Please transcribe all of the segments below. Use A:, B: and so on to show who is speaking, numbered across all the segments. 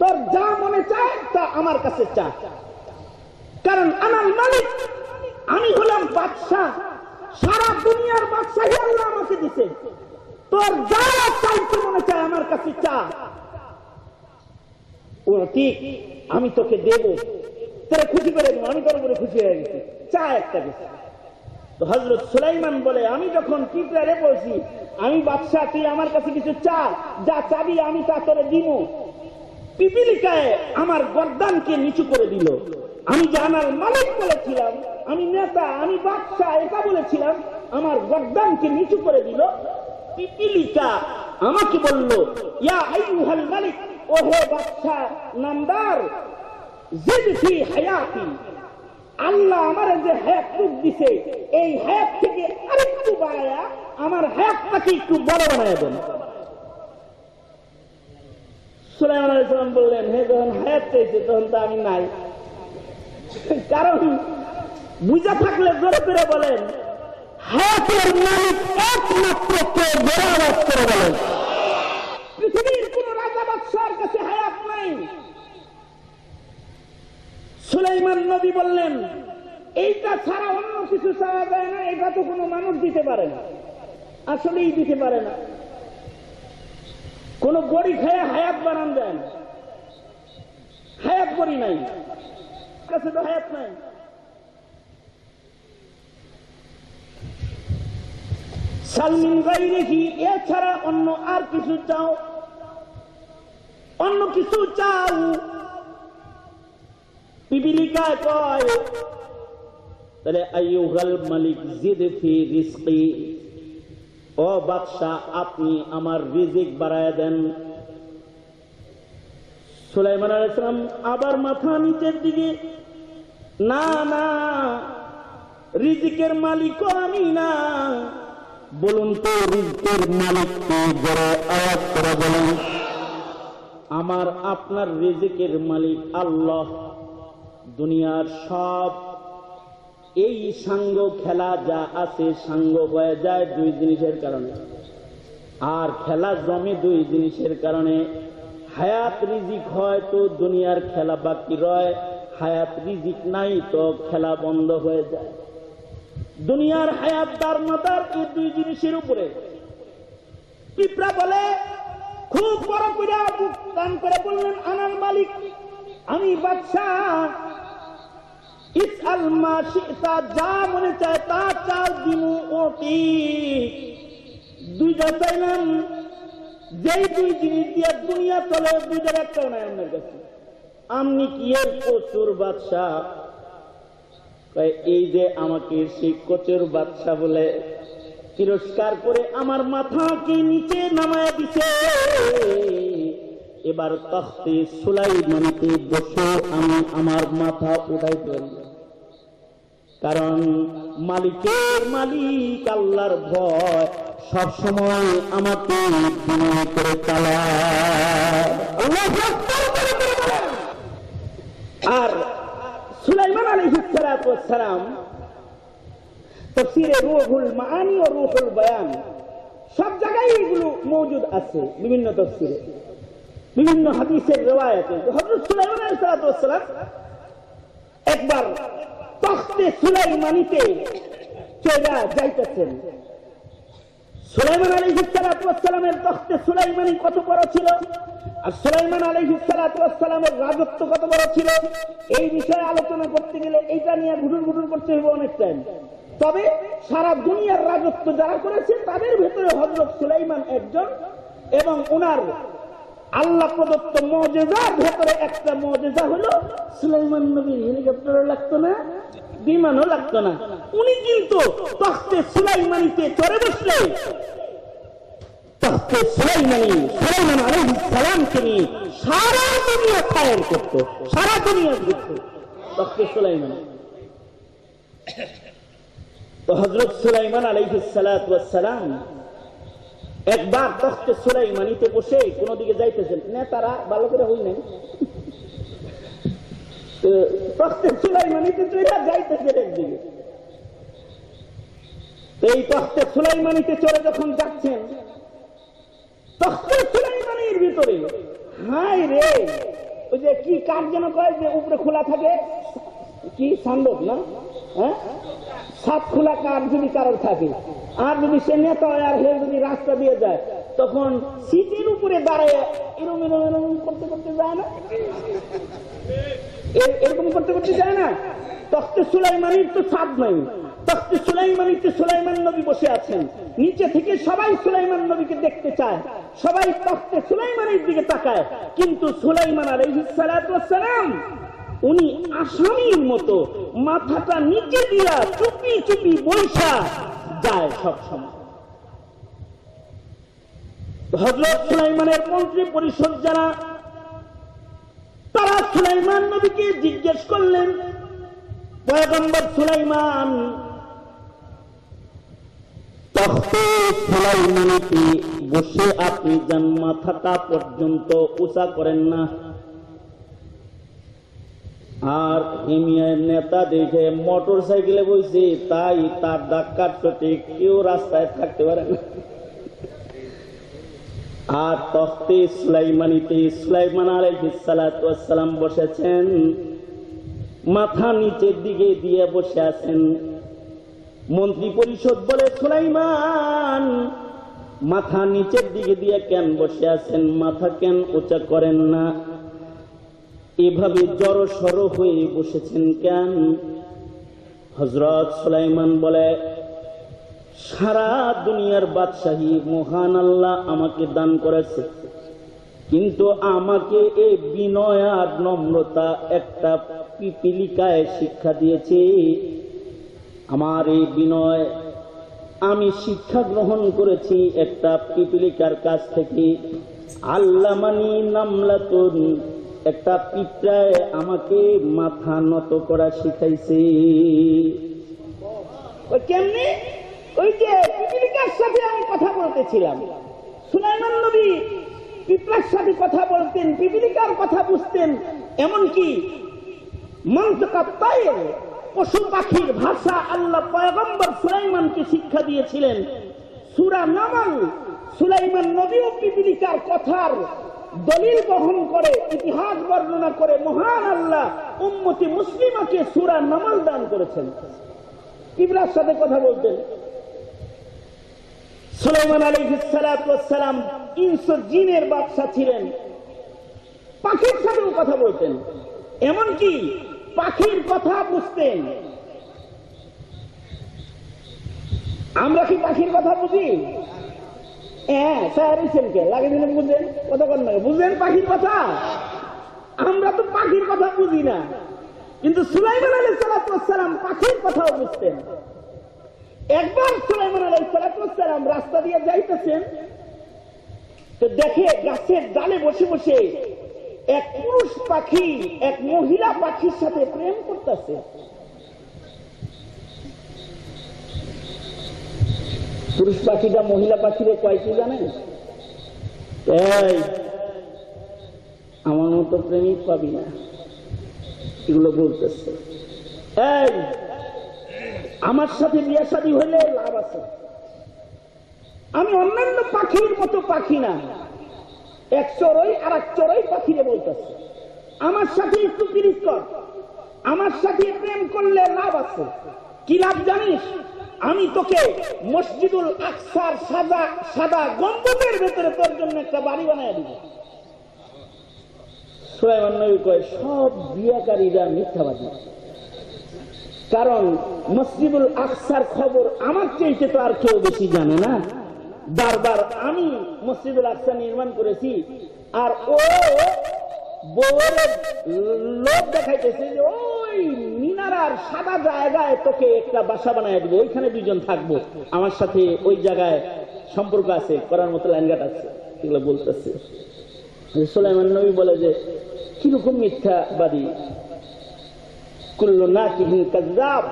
A: তোর যা মনে চায়, তা আমার কাছে চা। কারণ আমার মালিক, আমি হলাম বাদশাহ। সারা দুনিয়ার বাদশাহী আল্লাহ আমাকে দিছে। তোর যা মনে চায়, আমার কাছে চা। ও ঠিক আমি তোকে দেবো? তোরা খুশি করে, আমি তোর উপরে খুশি হয়ে গেছি। চা একটা দিছে। তো হজরত সুলাইমান বলে, আমি যখন পিঁপড়ারে বলছি আমি বাদশাহ তুই আমার কাছে কিছু চা, যা চাবি, আমি তা তোরে দিব পিপিলিকায় আমার গর্দানকে নিচু করে দিল। আমি আমার মালিক বলেছিলাম, আমি নেতা, আমি বাদশাহ এটা বলেছিলাম, আমার গর্দানকে নিচু করে দিল। পিপিলিকা আমাকে বলল, ইয়া আইয়ুহাল মালিক হে বাদশাহ নামদার, জিদ ফি হায়াতি। আল্লাহ আমার যে হায়াত রূপ দিছে, এই হায়াত থেকে আরেকটু বাড়ায়া আমার হায়াতটাকে একটু বড় বানায় দেন। বললেন, হে যখন তখন তো আমি নাই। কারণ বুঝা থাকলে বলেন কাছে হায়াত নাই। সুলাইমান নবী বললেন, এইটা ছাড়া অন্য কিছু চাওয়া যায় না, এটা তো কোনো মানুষ দিতে পারে না। আসলেই দিতে পারে না। কোন বড়ি খেয়ে হায়াত বানান যায় না। হায়াত বড়ি নাই। কাছে তো হায়াত নাই। সালমিন গাই রেখি এছাড়া অন্য আর কিছু চাও? অন্য কিছু চাও? পিপিলিকায় কয় তাহলে মালিক রিজকি ও বাদশাহ আপনি আমার রিজিক বাড়ায় দেন সুলাইমান আলাইসালাম আবার মাথা নিচের দিকে না না রিজিকের মালিকও আমি না বলুন তো রিজিকের মালিক আমার আপনার রিজিকের মালিক আল্লাহ দুনিয়ার সব এই সাঙ্গ খেলা যা আছে সাঙ্গ হয়ে যায় দুই জিনিসের কারণে। আর খেলা জমে দুই জিনিসের কারণে। হায়াত রিজিক হয় তো দুনিয়ার খেলা বাকি রয়, হায়াত রিজিক নাই তো খেলা বন্ধ হয়ে যায়। দুনিয়ার হায়াত দার মাতার এই দুই জিনিসের উপরে। পিঁপড়া বলে, খুব বড় করে টান করে বললেন আনার মালিক, আমি বাদশাহ ইসআল মা শিতা যা মনে চায় তা চাল দিমু ওটি দুইটা চাইলাম, যেই দুই জিনিস দিয়ে দুনিয়া চলে দুইটার একটাও নাই আপনার কাছে। আপনি কি এর কচুর বাদশাহ এই যে আমাকে সেই কচুর বাদশাহ বলে তিরস্কার করে আমার মাথাকে নিচে নামায় দিছে, এবার তখতে সুলাই মানিতে বসে আমি আমার মাথা উঠাই ফেলব কারণ মালিকের মালিক আল্লাহর ভয় সব সময় আমাকে করে। আর সুলাইমান ওয়াস সালাম তফসিরে রুহুল মাআনি ও রুহুল বয়ান সব জায়গায় এগুলো মজুদ আছে, বিভিন্ন তফসিরে বিভিন্ন হাদিসের রেওয়ায়তে হযরত সুলাইমান ওয়াস সালাম একবার তখতে সুলাইমানিতে চলে যাইতেছেন। সুলাইমান আলাইহিস সালাতু ওয়াস তখতে সুলাইমানি কত বড় ছিল? আর সুলাইমান আলাইহিস সালাতু ওয়াস সালামের রাজত্ব কত বড় ছিল? এই বিষয়ে আলোচনা করতে গেলে এইটা নিয়ে ঘুটুর ঘুটুর করতে হবে অনেক টাইম তবে সারা দুনিয়ার রাজত্ব যারা করেছে, তাদের ভেতরে হজরত সুলাইমান একজন এবং ওনার আল্লাহ প্রদত্ত মজেজার ভেতরে একটা মজেজা হলো সুলাইমান নবীর হেলিকপ্টারও লাগতো না, বিমানও লাগতো না। উনি কিন্তু তখতে সুলাইমানিতে চড়ে বসলে, তখতে সুলাইমানি সুলাইমান সালামকে নিয়ে সারা দুনিয়া করতো, সারা দুনিয়া ঘুরতো। তখতে সুলাইমানি, তো হজরত সুলাইমান সালাম একবার তখতে সুলাইমানিতে বসে কোন দিকে যাইতেছেন। নেতারা ভালো করে হই নাই। তখতে সুলাইমানিতে যাইতেছেন একদিকে। এই তখতে সুলাইমানিতে চলে যখন যাচ্ছেন, তখতে সুলাইমানির ভিতরে হাই রে! ওই যে কি কাঠ যেন কয় যে উপরে খোলা থাকে? কি সান্দক না? হ্যাঁ? সাত খোলা কাঠ যদি কারোর থাকে। আর যদি সে নেতা আর হে যদি রাস্তা দিয়ে যায়, তখন সিটের উপরে দাঁড়ায় এরম এরম এরম করতে করতে যায় না? এরকম করতে করতে যায় না? তখতে সুলাইমানির তো ছাদ নাই। তখতে সুলাইমানিতে সুলাইমান নবী বসে আছেন। নিচে থেকে সবাই সুলাইমান নবীকে দেখতে চায়। সবাই তখতে সুলাইমানের দিকে তাকায়। কিন্তু সুলাইমান আলাইহিস সালাতু ওয়াস সালাম উনি আসামির মতো মাথাটা নিচে দিয়া চুপি চুপি বৈশা যায় সব সময়। হজরত সুলাইমানের মন্ত্রী পরিষদ যারা, তারা সুলাইমান নবীকে জিজ্ঞেস করলেন, পয়গম্বর সুলাইমান বসে আপনি যান, মাথাটা পর্যন্ত উঁচা করেন না। আর হিমিয়ার নেতা দেখে মোটর সাইকেলে বসে তাই তার ধাক্কা চোটে কেউ রাস্তায় থাকতে পারে না। আর তখতে সুলাইমানিতে, সুলাইমান আলাইহিসসালাম বসেছেন। মাথা নিচের দিকে দিয়ে বসে আছেন। মন্ত্রী পরিষদ বলে, সুলাইমান, মাথা নিচের দিকে দিয়ে কেন বসে আছেন? মাথা কেন উঁচা করেন না? এভাবে জড় সর হয়ে বসেছেন কেন? হজরত সুলাইমান বলে, সারা দুনিয়ার বাদশাহী মহান আল্লাহ আমাকে দান করেছে। কিন্তু আমাকে এই বিনয় আর নম্রতা একটা পিপিলিকায় শিক্ষা দিয়েছে। আমার এই বিনয় আমি শিক্ষা গ্রহণ করেছি একটা পিপিলিকার কাছ থেকে। আল্লামানি নামলাতুন একটা পিঁপড়ায় আমাকে মাথা নত করা শিখাইছে। কেমনি? ওই যে পিপিলিকার সাথে আমি কথা বলতেছিলাম। সুলাইমান নবী পিঁপড়ার সাথে কথা বলতেন, পিপিলিকার কথা বুঝতেন। এমনকি মন্তকা পায়ের পশু পাখির ভাষা আল্লাহ পয়গম্বর সুলাইমানকে শিক্ষা দিয়েছিলেন। সুরা নামাল, সুলাইমান নবী ও পিপিলিকার কথার দলিল বহন করে, ইতিহাস বর্ণনা করে মহান আল্লাহ উম্মতি মুসলিমাকে সুরা নামাল দান করেছেন। পিপলার সাথে কথা বলতেন। সুলাইমান আলী সালাম ইনসো জিনের বাদশা ছিলেন। পাখির সাথেও কথা বলতেন। এমনকি পাখির কথা বুঝতেন। আমরা কি পাখির কথা বুঝি? হ্যাঁ বুঝলেন? কর বুঝলেন পাখির কথা? আমরা তো পাখির কথা বুঝি না। কিন্তু সুলাইমান আলী সালাম পাখির কথাও বুঝতেন। একবার সুলাইমান আলাই সালাম রাস্তা দিয়ে যাইতেছেন, তো দেখে গাছের ডালে বসে বসে এক পুরুষ পাখি, এক মহিলা পাখির সাথে প্রেম করতেছে। পুরুষ পাখিটা মহিলা পাখিরে কয়েকটি জানেন? আমার মতো প্রেমিক পাবি না। এগুলো বলতেছে। এই, আমার সাথে বিয়া শাদী হলে লাভ আছে। আমি অন্যান্য পাখির মতো পাখি না। এক চড়ই আর এক চড়ই পাখিরে বলতেছে। আমার সাথে একটু পিরিত কর। আমার সাথে প্রেম করলে লাভ আছে। কি লাভ জানিস? আমি তোকে মসজিদুল আকসার সাদা সাদা গম্বুজের ভেতরে তোর জন্য একটা বাড়ি বানায় দিব। সব বিয়াকারীরা মিথ্যাবাদী। কারণ মসজিদুল আকসার খবর আমার চাইতে তো আর কেউ বেশি জানে না। বারবার আমি মসজিদুল আকসা নির্মাণ করেছি, আর ও বউয়ের লোক দেখাইতেছে যে ওই মিনারার সাদা জায়গায় তোকে একটা বাসা বানায় দিব, ওইখানে দুজন থাকব। আমার সাথে ওই জায়গায় সম্পর্ক আছে, করার মতো লাইনঘাট আছে, এগুলো বলতেছে। সোলাইমান নবী বলে যে, কীরকম মিথ্যাবাদী? কুল্লু না কিহিন কাজাব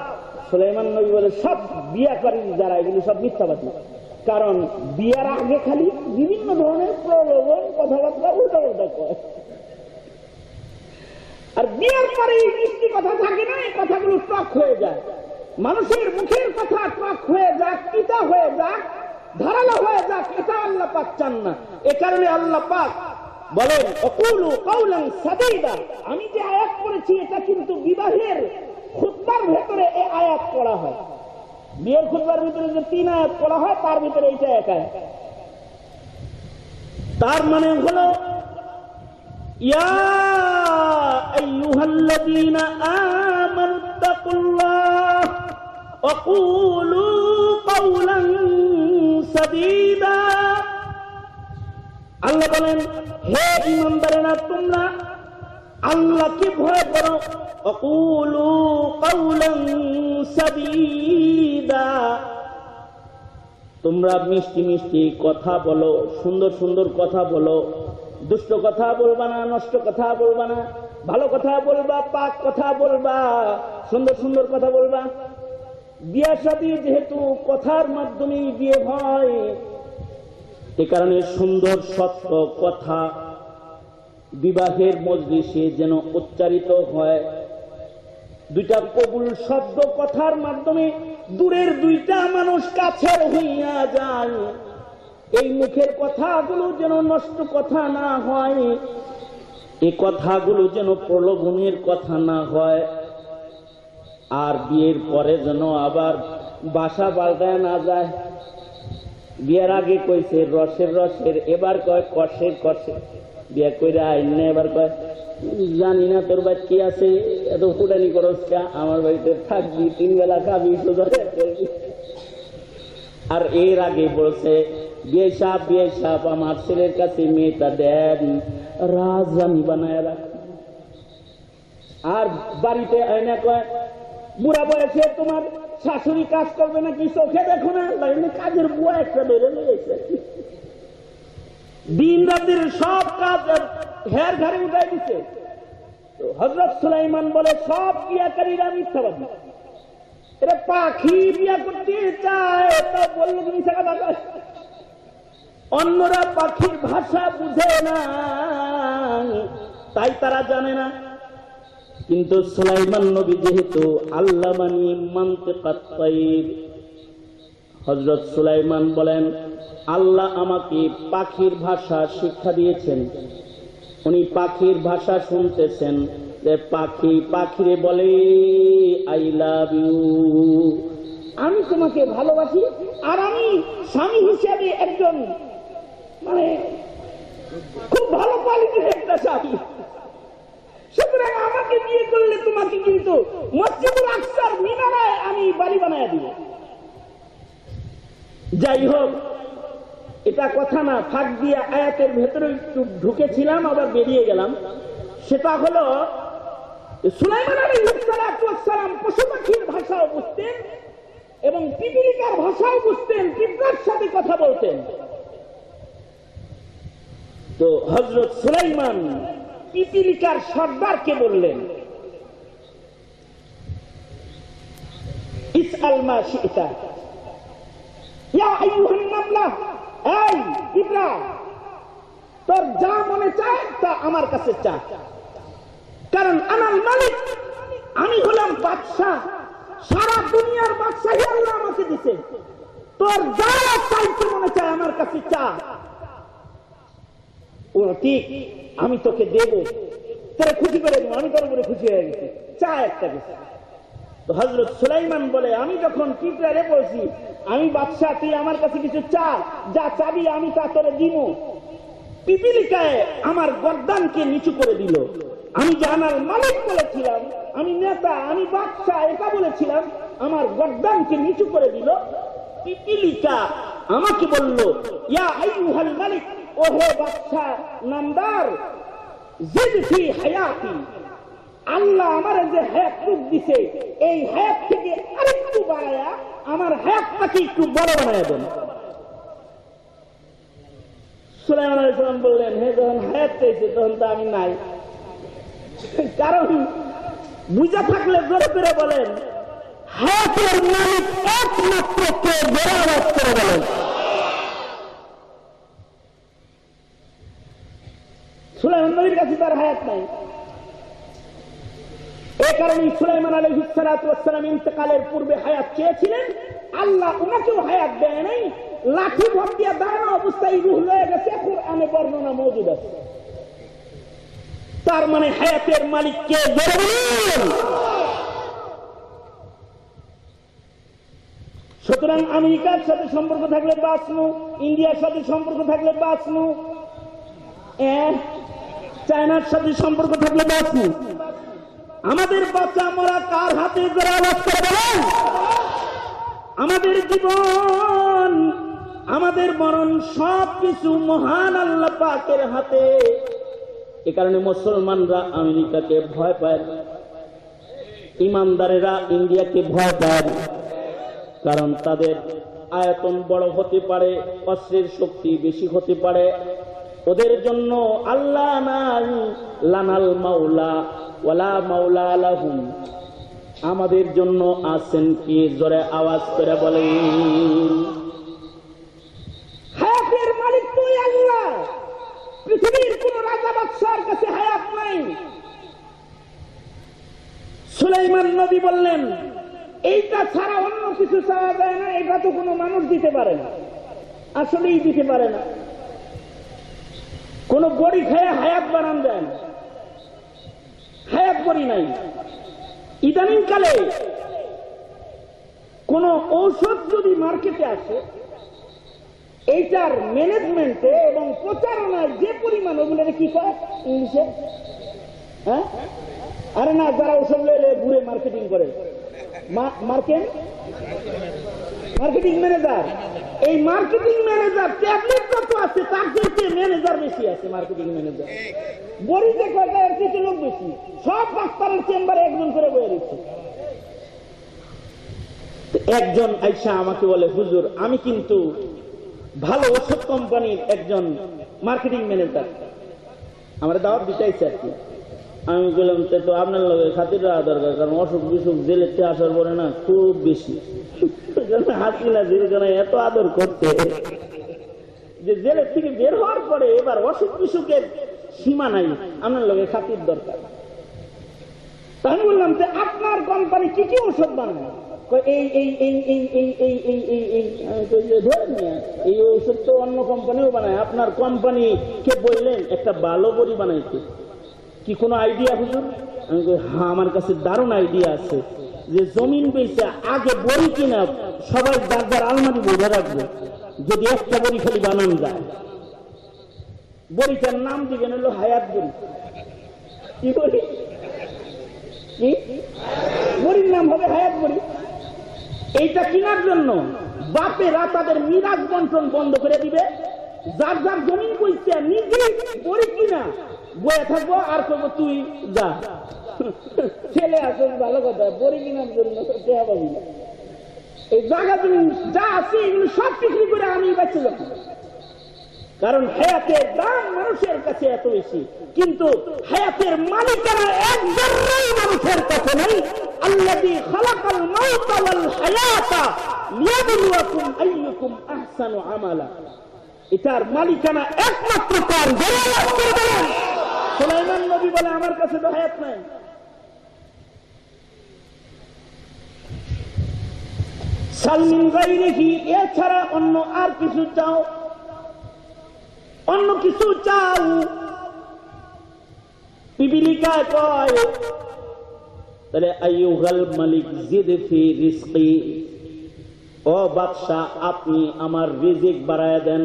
A: সুলাইমান নবী বলে, সব বিয়াকারী যারা, এগুলো সব মিথ্যাবাদী। কারণ বিয়ার আগে খালি বিভিন্ন ধরনের প্রলোভন, কথাবার্তা উল্টা উল্টা কয়। আর বিয়ের পরে মিষ্টি কথা থাকে না, এই কথাগুলো টক হয়ে যায়। মানুষের মুখের কথা টক হয়ে যাক পিতা হয়ে যাক, ধারালো হয়ে যাক, এটা আল্লাহ পাক চান না। এ কারণে আল্লাহ পাক বলেন, অকুলু কৌলাং সাদিদা। আমি যে আয়াত এটা কিন্তু বিবাহের খুতবার ভেতরে এই আয়াত পড়া হয়। বিয়ের খুতবার ভিতরে যে তিন আয়াত পড়া হয়, তার ভিতরে এইটা এক তার মানে হলো, ইয়া আইয়ুহাল্লাযীনা আমানুত্তাকুল্লাহ وقولوا قولا سديدا আল্লাহ বলেন হে ইমানদারেরা তোমরা আল্লাহকে ভয় করো অকুলু কৌলং সাদীদা তোমরা মিষ্টি মিষ্টি কথা বলো সুন্দর সুন্দর কথা বলো দুষ্ট কথা বলবা না নষ্ট কথা বলবা না ভালো কথা বলবা, পাক কথা বলবা, সুন্দর সুন্দর কথা বলবা। বিয়ে সাথী যেহেতু কথার মাধ্যমেই বিয়ে হয়, এ কারণে সুন্দর সত্য কথা বিবাহের মজলিসে যেন উচ্চারিত হয়। দুইটা কবুল শব্দ কথার মাধ্যমে দূরের দুইটা মানুষ কাছের হইয়া যায়। এই মুখের কথাগুলো যেন নষ্ট কথা না হয়। এই কথাগুলো যেন প্রলোভনের কথা না হয়, আর বিয়ের পরে যেন আবার বাসা পাল্টায় না যায়। বিয়ের আগে কইছে, রসের রসের, এবার কয়, কষের কষে বিয়ে কইরা আইন না এবার কয়, জানি না তোর বাড়ি কি আছে, এত ফুটানি করস আমার বাড়িতে থাকবি তিন বেলা খাবি, সোজা আর এর আগে বলছে বিয়ে সাপ আমার ছেলের কাছে মেয়েটা দেন রাজধানী বানায় রাখ। আর বাড়িতে আয়না কয়, বুড়া বয়সে তোমার শাশুড়ি কাজ করবে নাকি? চোখে দেখো না? কাজের বুয়া একটা বেড়ে লেগেছে দিন রাতের সব কাজ হের ঘরে উঠাই দিছে। হজরত সুলাইমান বলে, সব বিয়াকারীরা মিথ্যাবাদী। এটা পাখি বিয়া করতে চায়, তা বলল তুমি বাগাস অন্যরা পাখির ভাষা বুঝে না, তাই তারা জানে না। কিন্তু সুলাইমান নবী যেহেতু আল্লাহ মানি মানতে কাত্তাইর হজরত সুলাইমান বলেন, আল্লাহ আমাকে পাখির ভাষা শিক্ষা দিয়েছেন। উনি পাখির ভাষা শুনতেছেন যে পাখি পাখিরে বলে আই লাভ ইউ আমি তোমাকে ভালোবাসি আর আমি স্বামী হিসেবে একজন মানে খুব ভালো কোয়ালিটির একটা স্বামী সুতরাং আমাকে বিয়ে করলে তোমাকে কিন্তু মসজিদুল আকসার মিনারায় আমি বাড়ি বানায় দিব। যাই হোক, এটা কথা না, ফাঁক দিয়ে আয়াতের ভেতরে একটু ঢুকেছিলাম, আবার বেরিয়ে গেলাম। সেটা হলো, সুলাইমান আলাইহিসসালাম পশু পাখির ভাষাও বুঝতেন এবং পিপিলিকার ভাষাও বুঝতেন, পিঁপড়ার সাথে কথা বলতেন। তো হজরত সুলাইমান পিপিলিকার সর্দারকে বললেন তোর যা মনে চায় তা আমার কাছে কারণ আমি হলাম বাদশাহ। সারা দুনিয়ার বাদশাহী আল্লাহ আমাকে দিছে। তোর যা চাইতে মনে চায় আমার কাছে চা। আমি তোকে দেব। তোরা খুশি করে আমি তোর উপরে খুশি হয়ে গেছি। চা একটা বেশি তো হজরত সুলাইমান বলে, আমি যখন পিঁপড়ারে বলছি আমি বাদশাহ তুই আমার কাছে কিছু চা, যা চাবি আমি তা তোরে দিব। পিপিলিকায় আমার গর্দানকে নিচু করে দিল। আমি আমার মালিক বলেছিলাম, আমি নেতা, আমি বাদশাহ এটা বলেছিলাম। আমার গর্দানকে নিচু করে দিল। পিপিলিকা আমাকে বলল, ইয়া আইয়ুহাল মালিক ও হে বাদশাহ নামদার, জিদ ফি হায়াতি। আল্লাহ আমার যে হায়াত রূপ দিছে, এই হায়াত থেকে আরেকটু বাড়ায়া আমার হায়াতটাকে একটু বড় বানায় দেন। সুলাইমান বললেন, হে যখন হায়াত পেয়েছে, তখন তো আমি নাই। কারণ বুঝা থাকলে জোরে করে বলেন, হায়াতের মালিক একমাত্র কে জোরে করে বলেন সুলাইমান নবীর কাছে তার হায়াত নাই। এ কারণে সুলাইমান আলহিসালাম ইন্তকালের পূর্বে হায়াত চেয়েছিলেন। আল্লাহ ওনাকেও হায়াত দেয় নাই। লাঠি ভর দিয়ে দাঁড়ানো অবস্থায় রুহ রয়ে গেছে, কোরআনে বর্ণনা মজুদ আছে। তার মানে হায়াতের জোরে বলুন। সুতরাং আমেরিকার সাথে সম্পর্ক থাকলে বাঁচনু, ইন্ডিয়ার সাথে সম্পর্ক থাকলে বাঁচনু। চায়নার সাথে সম্পর্ক থাকলে বাঁচনু আমাদের বাচ্চা মরা কার হাতে করে আওয়াজ আমাদের জীবন, আমাদের মরণ সব কিছু মহান আল্লাহ পাকের হাতে। এ কারণে মুসলমানরা আমেরিকাকে ভয় পায় ইমানদারেরা ইন্ডিয়াকে ভয় পায় কারণ তাদের আয়তন বড় হতে পারে, অস্ত্রের শক্তি বেশি হতে পারে। ওদের জন্য আল্লাহ নাই, লানাল মাওলা, ওয়ালা মাওলা লাহুম। আমাদের জন্য আছেন কি? জোরে আওয়াজ করে বলেন। হায়াতের মালিক তুই আল্লাহ। পৃথিবীর কোন রাজা বাদশার কাছে হায়াত নাই। সুলাইমান নবী বললেন, এইটা ছাড়া অন্য কিছু চাওয়া যায় না এটা তো কোনো মানুষ দিতে পারে না। আসলেই দিতে পারে না। কোন বড়ি খেয়ে হায়াত বানান দেন। হায়াত বড়ি নাই। ইদানিং কালে কোন ঔষধ যদি মার্কেটে আসে, এইটার ম্যানেজমেন্টে এবং প্রচারণায় যে পরিমাণ ওগুলো কি কয় ইংলিশে? হ্যাঁ? আরে না, যারা লয়ে ঘুরে মার্কেটিং করে। মার্কেট? মার্কেটিং ম্যানেজার এই মার্কেটিং ম্যানেজার ট্যাবলেট কত আছে? তার চেয়ে ম্যানেজার বেশি আছে মার্কেটিং ম্যানেজার বড়িতে কয়টা? এর কিছু লোক বেশি। সব ডাক্তারের চেম্বারে একজন করে বয়ে দিচ্ছে। একজন আইসা আমাকে বলে, হুজুর, আমি কিন্তু ভালো ওষুধ কোম্পানির একজন মার্কেটিং ম্যানেজার আমার দাওয়াত দিতেইছে আর কি। আমি বললাম, "তে তো আপনার লগে খাতির রাখা দরকার, কারণ অসুখ বিসুখ থেকে আসার পরে না খুব বেশি। এত আদর করতে, যে জেলের থেকে বের হওয়ার পরে এবার অসুখ বিসুখের সীমা নাই, আপনার লগে খাতির দরকার। আমি বললাম যে আপনার কোম্পানি কি কি ওষুধ বানায়? এই এই এই এই এই এই এই এই এই এই ওষুধ তো অন্য কোম্পানিও বানায়, আপনার কোম্পানি কে বললেন, একটা ভালো বড়ি বানাইতে কি কোনো আইডিয়া হুজুর? আমি হ্যাঁ আমার কাছে দারুণ আইডিয়া আছে যে জমিন বেচে আগে বড়ি কিনা সবাই যার যার আলমারি বোঝা রাখবে, যদি একটা বড়ি খালি বানানো যায়। বড়িটার নাম দিবেন হলো হায়াত বড়ি? কি বলি কি? বড়ির নাম হবে হায়াত বড়ি। এইটা কেনার জন্য বাপেরা তাদের মিরাজ বন্টন বন্ধ করে দিবে। যার যার জমিন কইছে নিজে বড়ি কিনা বয়ে থাকব, আর করব তুই যা। ছেলে আসল ভালো কথা বড়ি কেনার জন্য দেয়া পাবি না? এই জায়গা জমি যা আছে, এগুলো সব বিক্রি করে আমি বেঁচে যাব। কারণ হায়াতের দাম মানুষের কাছে এত বেশি। কিন্তু হায়াতের মালিকানা একজনই মানুষের কাছে খালাকাল মাউতা ওয়াল হায়াতা লিয়াবলুয়াকুম আইয়ুকুম আহসানু আমালা। এটার মালিকানা একমাত্র তার সুলাইমান নবী বলে আমার কাছে তো হায়াত নাই এছাড়া অন্য আর কিছু চাও? অন্য কিছু চাও? পিপিলিকায় কয় তাহলে আইয়ুহাল মালিক জিদ ফি রিজকি। ও বাদশাহ, আপনি আমার রিজিক বাড়ায় দেন।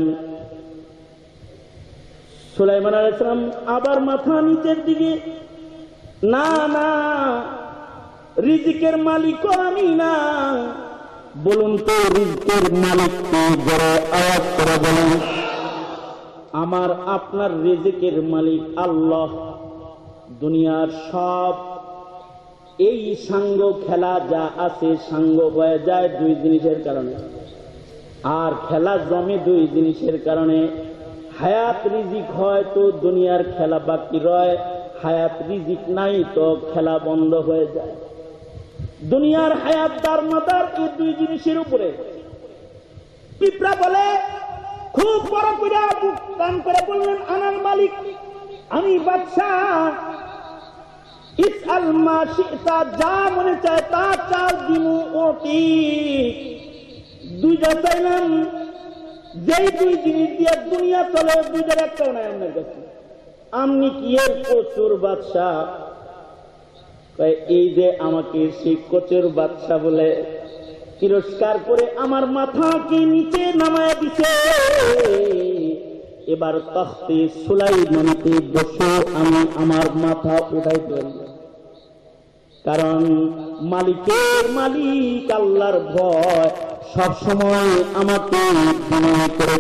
A: সুলাইমান আলাইসালাম আবার মাথা নিচের দিকে, না না, রিজিকের মালিকও আমি না। বলুন তো রিজিকের মালিক বড় আওয়াজ করে বলুন, আমার, আপনার রেজেকের মালিক আল্লাহ। দুনিয়ার সব এই সাঙ্গ খেলা যা আছে সাঙ্গ হয়ে যায় দুই জিনিসের কারণে। আর খেলা জমে দুই জিনিসের কারণে হায়াত রিজিক হয় তো দুনিয়ার খেলা বাকি রয়, হায়াত রিজিক নাই তো খেলা বন্ধ হয়ে যায়। দুনিয়ার হায়াত তার মাতার এই দুই জিনিসের উপরে। পিঁপড়া বলে, খুব বড় করে বুক টান করে বললেন আনার মালিক, আমি বাচ্চা ইসআল মা শিতা, যা মনে চায় তা চাল দিমু ওটি দুইটা চাইলাম যেই দুই জিনিস দিয়ে দুনিয়া চলে, দুইটার একটাও নাই আপনার কাছে। কি এর বাদশাহ? এই যে আমাকে সেই কচুর বাদশাহ বলে তিরস্কার করে আমার মাথাকে নিচে নামায় দিছে। এবার তখতে সুলাই মনিতে বসে আমি আমার মাথা উঠাই ফেলব কারণ মালিকের মালিক আল্লাহর ভয় সব সময় আমাকে করে।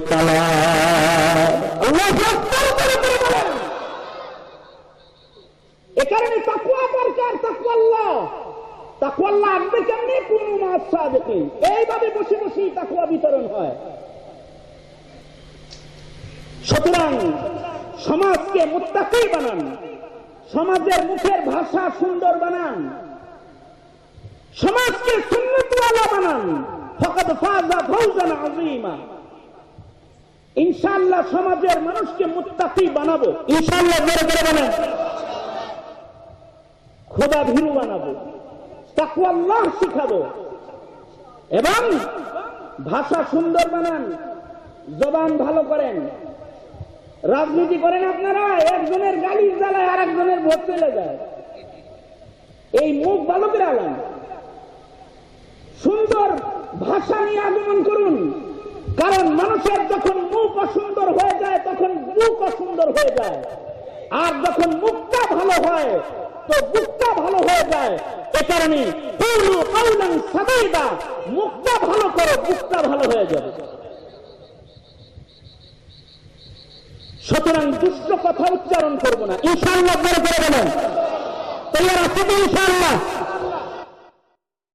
A: এ তাকুয়া দরকার কেমনি? কোন দেখেন এইভাবে বসে বসেই তাকুয়া বিতরণ হয়। সুতরাং সমাজকে মুত্তাকি বানান, সমাজের মুখের ভাষা সুন্দর বানান, সমাজকে সুন্নতওয়ালা বানান। ফকত ফাজা ফৌজান আযীমা। ইনশাআল্লাহ সমাজের মানুষকে মুত্তাকি বানাবো। ইনশাআল্লাহ জোরে করে বলেন। খোদা ভীরু বানাবো। তাকুয়াল্লাহ শিখাবো। এবং ভাষা সুন্দর বানান। জবান ভালো করেন। রাজনীতি করেন আপনারা একজনের গালির জ্বালায় আর একজনের ভোট চলে যায়। এই মুখ ভালো করে আলান সুন্দর ভাষা নিয়ে আগমন করুন। কারণ মানুষের যখন মুখ অসুন্দর হয়ে যায়, তখন মুখ অসুন্দর হয়ে যায়। আর যখন মুখটা ভালো হয়, তো বুকটা ভালো হয়ে যায়। এ কারণে মুখটা ভালো করো, বুকটা ভালো হয়ে যাবে। সুতরাং দুষ্ট কথা উচ্চারণ করব না। ইনশাআল্লাহ করে বলেন। তৈরি আছে তো ইনশাআল্লাহ।